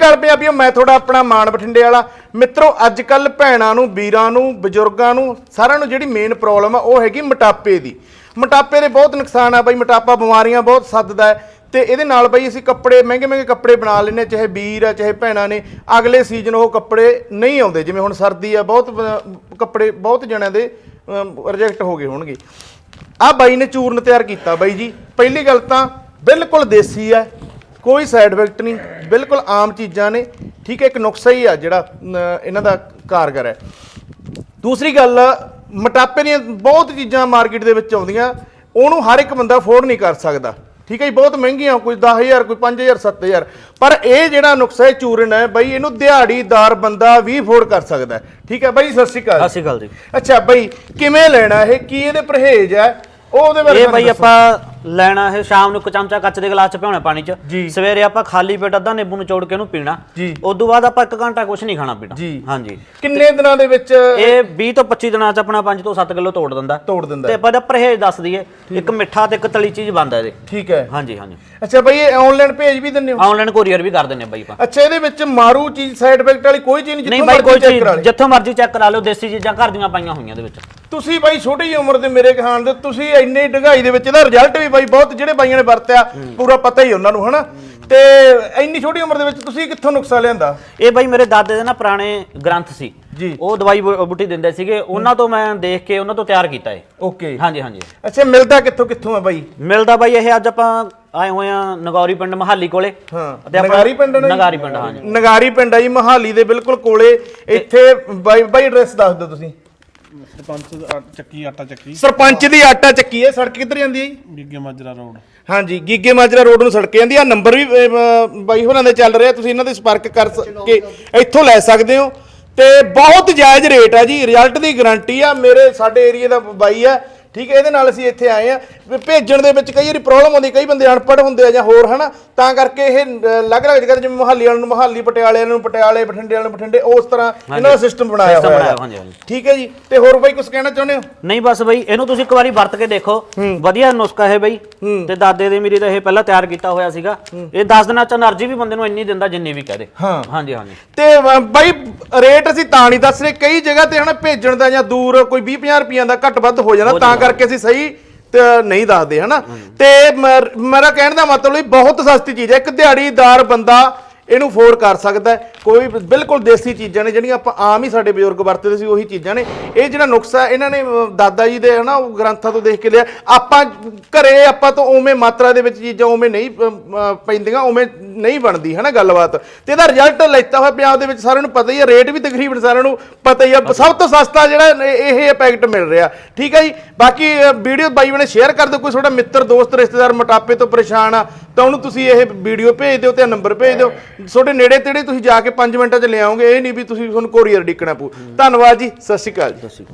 ਅਕਾਲ ਪੰਜਾਬੀਓ ਮੈਂ ਤੁਹਾਡਾ ਆਪਣਾ ਮਾਨ ਬਠਿੰਡੇ ਵਾਲਾ। ਮਿੱਤਰੋ ਅੱਜ ਕੱਲ ਭੈਣਾਂ ਨੂੰ, ਵੀਰਾਂ ਨੂੰ, ਬਜ਼ੁਰਗਾਂ ਨੂੰ, ਸਾਰਿਆਂ ਨੂੰ ਜਿਹੜੀ ਮੇਨ ਪ੍ਰੋਬਲਮ ਆ, ਉਹ ਹੈਗੀ ਮੋਟਾਪੇ ਦੀ। ਮੋਟਾਪੇ ਦੇ ਬਹੁਤ ਨੁਕਸਾਨ ਆ ਬਾਈ, ਮੋਟਾਪਾ ਬਿਮਾਰੀਆਂ ਬਹੁਤ ਸੱਦਦਾ ਹੈ। ਤੇ ਇਹਦੇ ਨਾਲ ਬਈ ਅਸੀਂ ਕੱਪੜੇ ਮਹਿੰਗੇ ਮਹਿੰਗੇ ਕੱਪੜੇ ਬਣਾ ਲੈਨੇ ਚਾਹੇ ਵੀਰ ਆ, ਚਾਹੇ ਭੈਣਾਂ ਨੇ। ਅਗਲੇ ਸੀਜ਼ਨ ਉਹ ਕੱਪੜੇ ਨਹੀਂ ਆਉਂਦੇ, ਜਿਵੇਂ ਹੁਣ ਸਰਦੀ ਆ, ਬਹੁਤ ਕੱਪੜੇ ਬਹੁਤ ਜਣਿਆਂ ਦੇ ਰਿਜੈਕਟ ਹੋ ਗਏ ਹੋਣਗੇ। ਆ ਬਾਈ ਨੇ ਚੂਰਨ ਤਿਆਰ ਕੀਤਾ ਬਾਈ ਜੀ। ਪਹਿਲੀ ਗੱਲ ਤਾਂ ਬਿਲਕੁਲ ਦੇਸੀ ਹੈ ਕੋਈ ਸਾਈਡ ਇਫੈਕਟ ਨਹੀਂ ਬਿਲਕੁਲ ਆਮ ਚੀਜ਼ਾਂ ਨੇ ਠੀਕ ਹੈ ਇੱਕ ਨੁਕਸਾ ਹੀ ਆ ਜਿਹੜਾ ਇਹਨਾਂ ਦਾ ਕਾਰਗਰ ਹੈ। ਦੂਸਰੀ ਗੱਲ ਮੋਟਾਪੇ ਦੀਆਂ ਬਹੁਤ ਚੀਜ਼ਾਂ ਮਾਰਕੀਟ ਦੇ ਵਿੱਚ ਆਉਂਦੀਆਂ ਉਹਨੂੰ ਹਰ ਇੱਕ ਬੰਦਾ ਅਫੋਰਡ ਨਹੀਂ ਕਰ ਸਕਦਾ। ਠੀਕ ਹੈ ਜੀ ਬਹੁਤ ਮਹਿੰਗੀਆਂ ਕੋਈ 10000 ਕੋਈ 5000 7000 ਪਰ ਇਹ ਜਿਹੜਾ ਨੁਕਸਾ ਹੈ ਚੂਰਨ ਹੈ ਬਈ ਇਹਨੂੰ ਦਿਹਾੜੀਦਾਰ ਬੰਦਾ ਵੀ ਅਫੋਰਡ ਕਰ ਸਕਦਾ। ਠੀਕ ਹੈ ਬਾਈ ਸਤਿ ਸ਼੍ਰੀ ਅਕਾਲ। ਸਤਿ ਸ਼੍ਰੀ ਅਕਾਲ ਜੀ। ਅੱਛਾ ਬਈ ਕਿਵੇਂ ਲੈਣਾ ਇਹ ਕੀ ਇਹਦੇ ਪਰਹੇਜ ਹੈ? ਉਹ ਉਹਦੇ ਬਾਰੇ ਇਹ ਬਈ। ਆਪਾਂ ਲੈਣਾ ਇਹ ਸ਼ਾਮ ਨੂੰ ਇੱਕ ਚਮਚਾ ਕੱਚ ਦੇ ਗਲਾਸ ਚ ਭਿਉਣਾ ਪਾਣੀ ਚ। ਜੀ। ਸਵੇਰੇ ਆਪਾਂ ਖਾਲੀ ਪੇਟ ਅੱਧਾ ਨਿੰਬੂ ਨਿਚੋੜ ਕੇ ਉਹਨੂੰ ਪੀਣਾ। ਜੀ। ਉਸ ਤੋਂ ਬਾਅਦ ਆਪਾਂ 1 ਘੰਟਾ ਕੁਝ ਨਹੀਂ ਖਾਣਾ ਪੀਣਾ। ਜੀ। ਹਾਂਜੀ। ਕਿੰਨੇ ਦਿਨਾਂ ਦੇ ਵਿੱਚ ਇਹ 20 ਤੋਂ 25 ਦਿਨਾਂ ਚ ਆਪਣਾ 5 ਤੋਂ 7 ਕਿਲੋ ਤੋੜ ਦਿੰਦਾ। ਤੋੜ ਦਿੰਦਾ। ਤੇ ਆਪਾਂ ਦਾ ਪਰਹੇਜ ਦੱਸ ਦਈਏ। ਇੱਕ ਮਿੱਠਾ ਤੇ ਇੱਕ ਤਲੀ ਚੀਜ਼ ਬੰਦਾ ਇਹਦੇ। ਠੀਕ ਹੈ। ਹਾਂਜੀ ਹਾਂਜੀ। ਅੱਛਾ ਬਈ ਇਹ ਆਨਲਾਈਨ ਭੇਜ ਵੀ ਦਿੰਦੇ ਹੋ? ਆਨਲਾਈਨ ਕੋਰੀਅਰ ਵੀ ਕਰ ਦਿੰਦੇ ਆ ਬਾਈ ਆਪਾਂ। ਅੱਛਾ ਇਹਦੇ ਵਿੱਚ ਮਾਰੂ ਚੀਜ਼ ਸਾਈਡ ਇਫੈਕਟ ਵਾਲੀ ਕੋਈ ਚੀਜ਼ ਨਹੀਂ ਨਹੀਂ ਜਿੱਥੋਂ ਬਾਈ ਕੋਈ ਚੀਜ਼। ਜਿੱਥੋਂ ਮਰਜ਼ੀ ਚੈੱਕ ਕਰਾ ਲਓ ਦੇਸੀ ਚੀਜ਼ਾਂ ਘਰ ਦੀਆਂ ਪਾਈਆਂ ਹੋਈਆਂ ਇਹਦੇ ਵਿੱਚ। ਤੁਸੀਂ ਬਾਈ ਛੋਟੀ ਜਿਹੀ ਉਮਰ ਦੇ ਮੇਰੇ ਕਹਾਣ ਦੇ ਤੁਸੀਂ ਇੰਨੀ ਡੰਗਾਈ ਦੇ ਵਿੱਚ ਇਹਦਾ ਰਿਜ਼ਲਟ ਵੀ ਬਾਈ ਬਹੁਤ ਜਿਹੜੇ ਬਾਈਆਂ ਨੇ ਵਰਤਿਆ ਪੂਰਾ ਪਤਾ ਹੀ ਉਹਨਾਂ ਨੂੰ ਹਨਾ? ਤੇ ਇੰਨੀ ਛੋਟੀ ਉਮਰ ਦੇ ਵਿੱਚ ਤੁਸੀਂ ਕਿੱਥੋਂ ਨੁਕਸਾ ਲਿਆਂਦਾ? ਇਹ ਬਾਈ ਮੇਰੇ ਦਾਦੇ ਦੇ ਨਾ ਪੁਰਾਣੇ ਗ੍ਰੰਥ ਸੀ। ਜੀ। ਉਹ ਦਵਾਈ ਬੂ- ਬੂਟੀ ਦਿੰਦੇ ਸੀਗੇ। ਉਹਨਾਂ ਤੋਂ ਮੈਂ ਦੇਖ ਕੇ ਉਹਨਾਂ ਤੋਂ ਤਿਆਰ ਕੀਤਾ ਇਹ। ਓਕੇ। ਹਾਂਜੀ ਹਾਂਜੀ। ਅੱਛਾ ਮਿਲਦਾ ਕਿੱਥੋਂ ਕਿੱਥੋਂ ਆ ਬਾਈ? ਮਿਲਦਾ ਬਾਈ ਇਹ ਅੱਜ ਆਪਾਂ ਆਏ ਹੋਏ ਆ ਨਗੌਰੀ ਪਿੰਡ ਮਹਾਲੀ ਕੋਲੇ। ਹਾਂ ਤੇ ਆਪਾਂ- ਨਗਾਰੀ ਪਿੰਡ ਨੇ ਨਗਾਰੀ ਪਿੰਡ ਹਾਂਜੀ। ਨਗਾਰੀ ਪਿੰਡ ਆ ਜੀ ਮਹਾਲੀ ਦੇ ਬਿਲਕੁਲ ਕੋਲੇ। ਇੱਥੇ ਬਾਈ ਬਾਈ ਐਡਰੈਸ ਦੱਸ ਦਿਓ ਤੁਸੀਂ। ਸਰਪੰਚ ਆ- ਚੱਕੀ ਆਟਾ ਚੱਕੀ। ਸਰਪੰਚ ਦੀ ਆਟਾ ਚੱਕੀ ਹੈ ਸੜਕ ਕਿੱਧਰ ਜਾਂਦੀ ਹੈ ਜੀ? ਗਿੱਗੇ ਮਾਜਰਾ ਰੋਡ। ਹਾਂਜੀ ਗੀਗੇ ਮਾਜਰਾ ਰੋਡ ਨੂੰ ਸੜਕ ਜਾਂਦੀ ਆ ਨੰਬਰ ਵੀ ਅਹ, ਬਾਈ ਹੋਰਾਂ ਦੇ ਚੱਲ ਰਿਹਾ ਤੁਸੀਂ ਇਹਨਾਂ ਦੇ ਸੰਪਰਕ ਕਰ ਸ- ਕੇ ਇੱਥੋਂ ਲੈ ਸਕਦੇ ਹੋ। ਤੇ ਬਹੁਤ ਜਾਇਜ਼ ਰੇਟ ਆ ਜੀ ਰਿਜ਼ਲਟ ਦੀ ਗਾਰੰਟੀ ਆ। ਮੇਰੇ ਸਾਡੇ ਏਰੀਆ ਦਾ ਬਾਈ ਆ ਠੀਕ ਹੈ ਇਹਦੇ ਨਾਲ ਅਸੀਂ ਇੱਥੇ ਆਏ ਆ ਭੇਜਣ ਦੇ ਵਿੱਚ ਕਈ ਵਾਰੀ ਪ੍ਰੋਬਲਮ ਆਉਂਦੀ ਕਈ ਬੰਦੇ ਅਨਪੜ੍ਹ ਹੁੰਦੇ ਆ ਜਾਂ ਹੋਰ ਹਨਾ? ਤਾਂ ਕਰਕੇ ਇਹ ਅਲੱਗ-ਅਲੱਗ ਜਗ੍ਹਾ ਜਿਵੇਂ ਮੁਹੱਲੀ ਵਾਲਿਆਂ ਨੂੰ ਮੁਹੱਲੀ ਪਟਿਆਲੇ ਵਾਲਿਆਂ ਨੂੰ ਪਟਿਆਲੇ ਬਠਿੰਡੇ ਵਾਲਿਆਂ ਨੂੰ ਬਠਿੰਡੇ ਉਸ ਤਰ੍ਹਾਂ ਇਹਨਾਂ ਦਾ ਸਿਸਟਮ ਬਣਾਇਆ ਹੋਇਆ ਹੈ ਠੀਕ ਹੈ ਜੀ? ਤੇ ਹੋਰ ਬਾਈ ਕੁਝ ਕਹਿਣਾ ਚਾਹੁੰਦੇ ਹੋ? ਨਹੀਂ ਬਸ ਬਾਈ ਇਹਨੂੰ ਤੁਸੀਂ ਇੱਕ ਵਾਰੀ ਵਰਤ ਕੇ ਦੇਖੋ। ਵਧੀਆ ਨੁਸਖਾ ਹੈ ਬਾਈ। ਤੇ ਦਾਦੇ ਦੇ ਮੇਰੀ ਦਾ ਇਹ ਪਹਿਲਾਂ ਤਿਆਰ ਕੀਤਾ ਹੋਇਆ ਸੀਗਾ। ਇਹ ਦੱਸ ਦਿਨਾਂ ਚ એનર્ਜੀ ਵੀ ਬੰਦੇ ਨੂੰ ਇੰਨੀ ਦਿੰਦਾ ਜਿੰਨੀ ਵੀ ਕਹਦੇ ਹਾਂਜੀ ਹਾਂਜੀ। ਤੇ ਬਾਈ ਰੇਟ ਅਸੀਂ ਤਾਂ ਨਹੀਂ ਦੱਸ ਰਹੇ। ਕਈ ਜਗ੍ਹਾ ਤੇ ਹਨਾ ਭੇਜਣ ਦਾ ਜਾਂ ਦੂਰ ਕੋਈ 20 50 ਰੁਪਈਆ ਦਾ ਘੱਟ ਵੱਧ ਹੋ ਜਾਣਾ ਤਾਂ ਕਰਕੇ ਅਸੀਂ ਸਹੀ ਤੇ ਨਹੀਂ ਦੱਸਦੇ, ਹਨਾ? ਤੇ ਮੇਰਾ ਕਹਿਣ ਦਾ ਮਤਲਬ ਇਹ ਬਹੁਤ ਸਸਤੀ ਚੀਜ਼ ਹੈ। ਇੱਕ ਦਿਹਾੜੀਦਾਰ ਬੰਦਾ ਇਹਨੂੰ ਅਫੋਰਡ ਕਰ ਸਕਦਾ ਕੋਈ ਬਿਲਕੁਲ ਦੇਸੀ ਚੀਜ਼ਾਂ ਨੇ, ਜਿਹੜੀਆਂ ਆਪਾਂ ਆਮ ਹੀ ਸਾਡੇ ਬਜ਼ੁਰਗ ਵਰਤਦੇ ਸੀ, ਉਹੀ ਚੀਜ਼ਾਂ ਨੇ। ਇਹ ਜਿਹੜਾ ਨੁਕਸਾ ਇਹਨਾਂ ਨੇ ਦਾਦਾ ਜੀ ਦੇ, ਹਨਾ, ਉਹ ਗ੍ਰੰਥਾਂ ਤੋਂ ਦੇਖ ਕੇ ਲਿਆ। ਆਪਾਂ ਘਰੇ, ਆਪਾਂ ਤੋਂ ਉਵੇਂ ਮਾਤਰਾ ਦੇ ਵਿੱਚ ਚੀਜ਼ਾਂ ਉਵੇਂ ਨਹੀਂ ਪੈਂਦੀਆਂ, ਉਵੇਂ ਨਹੀਂ ਬਣਦੀ, ਹਨਾ, ਗੱਲਬਾਤ। ਤੇ ਇਹਦਾ ਰਿਜ਼ਲਟ ਲੈਤਾ ਹੋਇਆ ਪੰਜਾਬ ਦੇ ਵਿੱਚ, ਸਾਰਿਆਂ ਨੂੰ ਪਤਾ ਹੀ ਹੈ ਰੇਟ ਵੀ ਤਕਰੀਬਨ ਸਾਰਿਆਂ ਨੂੰ ਪਤਾ ਹੀ ਆ ਸਭ ਤੋਂ ਸਸਤਾ ਜਿਹੜਾ, ਇਹ ਪੈਕਟ ਮਿਲ ਰਿਹਾ। ਠੀਕ ਹੈ ਜੀ? ਬਾਕੀ ਵੀਡੀਓ ਬਾਈ ਬਣੇ ਸ਼ੇਅਰ ਕਰ ਦਿਓ, ਕੋਈ ਤੁਹਾਡਾ ਮਿੱਤਰ, ਦੋਸਤ, ਰਿਸ਼ਤੇਦਾਰ ਮੋਟਾਪੇ ਤੋਂ ਪਰੇਸ਼ਾਨ ਆ, ਤਾਂ ਉਹਨੂੰ ਤੁਸੀਂ ਇਹ ਵੀਡੀਓ ਭੇਜ ਦਿਓ ਤੇ ਨੰਬਰ ਭੇਜ ਦਿਓ। ਤੁਹਾਡੇ ਨੇੜੇ ਤੇੜੇ ਤੁਸੀਂ ਜਾ ਕੇ 5 ਮਿੰਟਾਂ 'ਚ ਲੈ ਇਹ ਨਹੀਂ ਵੀ ਤੁਸੀਂ ਤੁਹਾਨੂੰ ਕੋਰੀਅਰ ਡਿੱਕਣਾ ਪਊ। ਧੰਨਵਾਦ ਜੀ, ਸਤਿ ਸ਼੍ਰੀ ਅਕਾਲ ਜੀ।